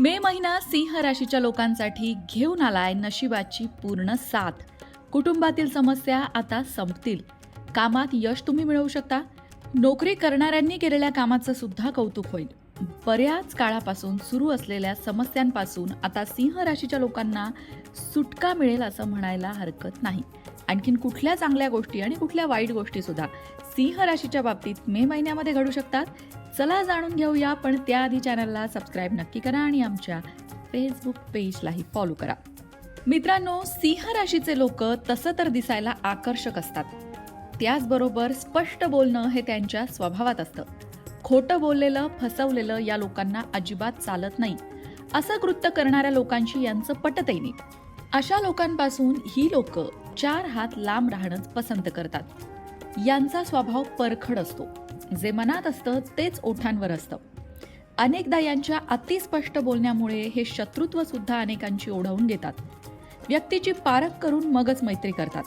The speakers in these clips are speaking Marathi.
मे महिना सिंह राशीच्या लोकांसाठी घेऊन आलाय नशिबाची पूर्ण साथ. कुटुंबातील समस्या आता संपतील. कामात यश तुम्ही मिळवू शकता. नोकरी करणाऱ्यांनी केलेल्या कामाचं सुद्धा कौतुक होईल. बऱ्याच काळापासून सुरू असलेल्या समस्यांपासून आता सिंह राशीच्या लोकांना सुटका मिळेल असं म्हणायला हरकत नाही. आणखीन कुठल्या चांगल्या गोष्टी आणि कुठल्या वाईट गोष्टी सुद्धा सिंह राशीच्या बाबतीत मे महिन्यामध्ये घडू शकतात. चला जाणून घेऊया पण त्याआधी चॅनलला सबस्क्राईब नक्की करा आणि आमच्या फेसबुक पेजलाही फॉलो करा. मित्रांनो सिंह राशीचे लोक तसं तर दिसायला आकर्षक असतात. त्याचबरोबर स्पष्ट बोलणं हे त्यांच्या स्वभावात असतं. खोटं बोललेलं फसवलेलं या लोकांना अजिबात चालत नाही. असं कृत्य करणाऱ्या लोकांशी यांचं पटतही नाही. अशा लोकांपासून ही लोक चार हात लांब राहणंच पसंत करतात. यांचा स्वभाव परखड असतो. जे मनात असतं तेच ओठांवर असतं. अनेकदा यांच्या अतिस्पष्ट बोलण्यामुळे हे शत्रुत्व सुद्धा अनेकांची ओढवून घेतात. व्यक्तीची पारख करून मगच मैत्री करतात.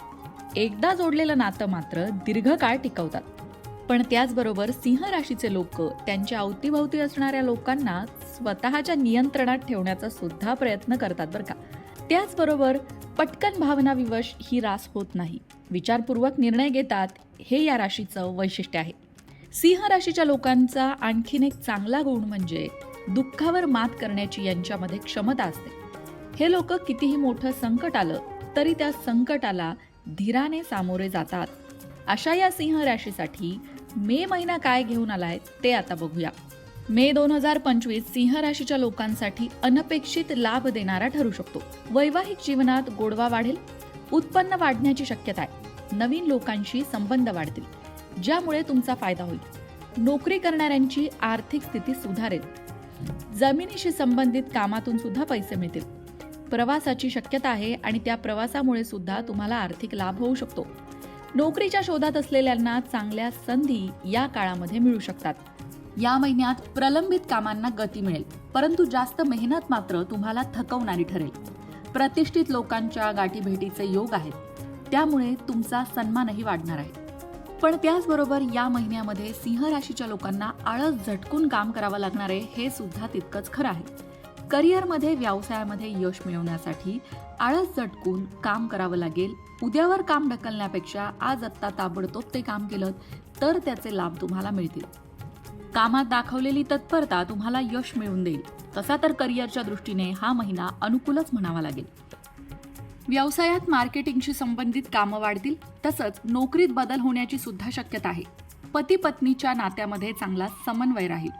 एकदा जोडलेलं नातं मात्र दीर्घकाळ टिकवतात. पण त्याचबरोबर सिंह राशीचे लोक त्यांच्या अवतीभवती असणाऱ्या लोकांना स्वतःच्या नियंत्रणात ठेवण्याचा सुद्धा प्रयत्न करतात बरं का. त्याचबरोबर पटकन भावना विवश ही रास होत नाही. विचारपूर्वक निर्णय घेतात हे या राशीचं वैशिष्ट्य आहे. सिंह राशीच्या लोकांचा आणखीन एक चांगला गुण म्हणजे दुःखावर मात करण्याची यांच्यामध्ये क्षमता असते. हे लोक कितीही मोठं संकट आलं तरी त्या संकटाला धीराने सामोरे जातात. अशा या सिंह राशीसाठी मे महिना काय घेऊन आलाय ते आता बघूया. मे दोन हजार पंचवीस सिंह राशीच्या लोकांसाठी अनपेक्षित लाभ देणारा ठरू शकतो. वैवाहिक जीवनात गोडवा वाढेल उत्पन्न वाढण्याची शक्यता आहे. नवीन लोकांशी संबंध वाढतील ज्यामुळे तुमचा फायदा होईल. नोकरी करणाऱ्यांची आर्थिक स्थिती सुधारेल. जमिनीशी संबंधित कामातून सुद्धा पैसे मिळतील. प्रवासाची शक्यता आहे आणि त्या प्रवासामुळे सुद्धा तुम्हाला आर्थिक लाभ होऊ शकतो. नोकरीच्या शोधात असलेल्यांना चांगल्या संधी या काळामध्ये मिळू शकतात. या महिन्यात प्रलंबित कामांना गती मिळेल परंतु जास्त मेहनत मात्र तुम्हाला थकवणारी ठरेल. प्रतिष्ठित लोकांच्या गाठीभेटीचे योग आहेत त्यामुळे तुमचा सन्मानही वाढणार आहे. पण त्याचबरोबर या महिन्यामध्ये सिंह राशीच्या लोकांना आळस झटकून काम करावं लागणार आहे हे सुद्धा तितकंच खरं आहे. करिअरमध्ये व्यवसायामध्ये यश मिळवण्यासाठी आळस झटकून काम करावं लागेल. उद्यावर काम ढकलण्यापेक्षा आज आत्ता ताबडतोब ते काम केलं तर त्याचे लाभ तुम्हाला मिळतील. कामात दाखवलेली तत्परता तुम्हाला यश मिळवून देईल. तसा तर करिअरच्या दृष्टीने हा महिना अनुकूलच म्हणावा लागेल. व्यवसायात मार्केटिंगशी संबंधित कामं वाढतील तसंच नोकरीत बदल होण्याची सुद्धा शक्यता आहे. पती पत्नीच्या नात्यामध्ये चांगला समन्वय राहील.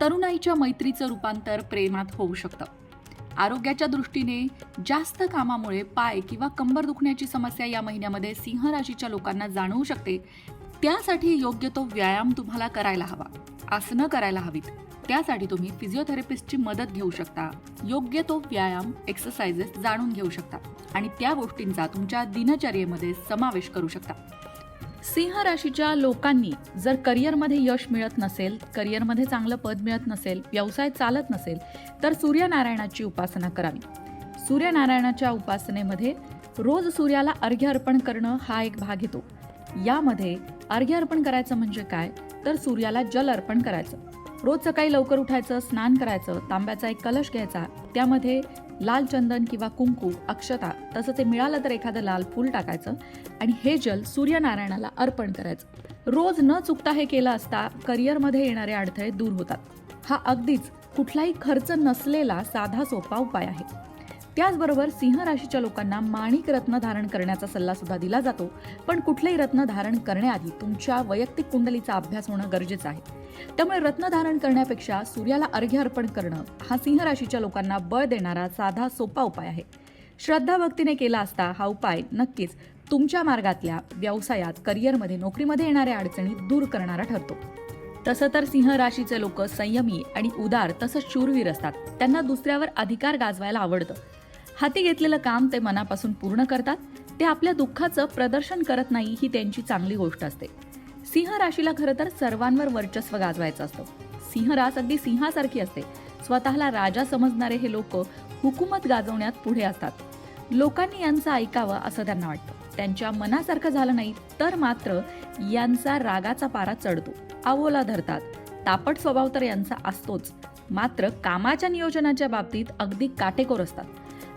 तरुणाईच्या मैत्रीचं रूपांतर प्रेमात होऊ शकतं. आरोग्याच्या दृष्टीने जास्त कामामुळे पाय किंवा कंबर दुखण्याची समस्या या महिन्यामध्ये सिंह राशीच्या लोकांना जाणवू शकते त्यासाठी योग्य तो व्यायाम तुम्हाला करायला हवा. आसनं करायला हवीत. त्यासाठी तुम्ही फिजिओथेरपिस्टची मदत घेऊ शकता. योग्य तो व्यायाम एक्सरसाइजेस जाणून घेऊ शकता आणि त्या गोष्टींचा तुमच्या दिनचर्येमध्ये समावेश करू शकता. सिंह राशीच्या लोकांनी जर करिअरमध्ये यश मिळत नसेल करिअरमध्ये चांगलं पद मिळत नसेल व्यवसाय चालत नसेल तर सूर्यनारायणाची उपासना करावी. सूर्यनारायणाच्या उपासनेमध्ये रोज सूर्याला अर्घ्य अर्पण करणं हा एक भाग येतो. यामध्ये अर्घ्य अर्पण करायचं म्हणजे काय? तर सूर्याला जल अर्पण करायचं. रोज सकाळी लवकर उठायचं स्नान करायचं तांब्याचा एक कलश घ्यायचा त्यामध्ये लाल चंदन किंवा कुंकू अक्षता तसं ते मिळालं तर एखादं लाल फूल टाकायचं आणि हे जल सूर्यनारायणाला अर्पण करायचं. रोज न चुकता हे केलं असता करिअरमध्ये येणारे अडथळे दूर होतात. हा अगदीच कुठलाही खर्च नसलेला साधा सोपा उपाय आहे. त्याचबरोबर सिंह राशीच्या लोकांना माणिक रत्न धारण करण्याचा सल्ला सुद्धा दिला जातो. पण कुठलेही रत्न धारण करण्याआधी तुमच्या वैयक्तिक कुंडलीचा अभ्यास होणं गरजेचं आहे. त्यामुळे रत्न धारण करण्यापेक्षा सूर्याला अर्घ्य अर्पण करणं हा सिंह राशीच्या लोकांना बळ देणारा साधा सोपा उपाय आहे. श्रद्धा भक्तीने केला असता हा उपाय नक्कीच तुमच्या मार्गातल्या व्यवसायात करिअरमध्ये नोकरीमध्ये येणाऱ्या अडचणी दूर करणारा ठरतो. तसं तर सिंह राशीचे लोक संयमी आणि उदार तसंच शूरवीर असतात. त्यांना दुसऱ्यावर अधिकार गाजवायला आवडतं. हाती घेतलेलं काम ते मनापासून पूर्ण करतात. ते आपल्या दुःखाचं प्रदर्शन करत नाही ही त्यांची चांगली गोष्ट असते. सिंह राशीला खरं तर सर्वांवर वर्चस्व गाजवायचं असतं. सिंह रास अगदी सिंहासारखी असते. स्वतःला राजा समजणारे हे लोक हुकूमत गाजवण्यात पुढे असतात. लोकांनी यांचं ऐकावं असं त्यांना वाटतं. त्यांच्या मनासारखं झालं नाही तर मात्र यांचा रागाचा पारा चढतो. आवोला धरतात. तापट स्वभाव तर यांचा असतोच. मात्र कामाच्या नियोजनाच्या बाबतीत अगदी काटेकोर असतात.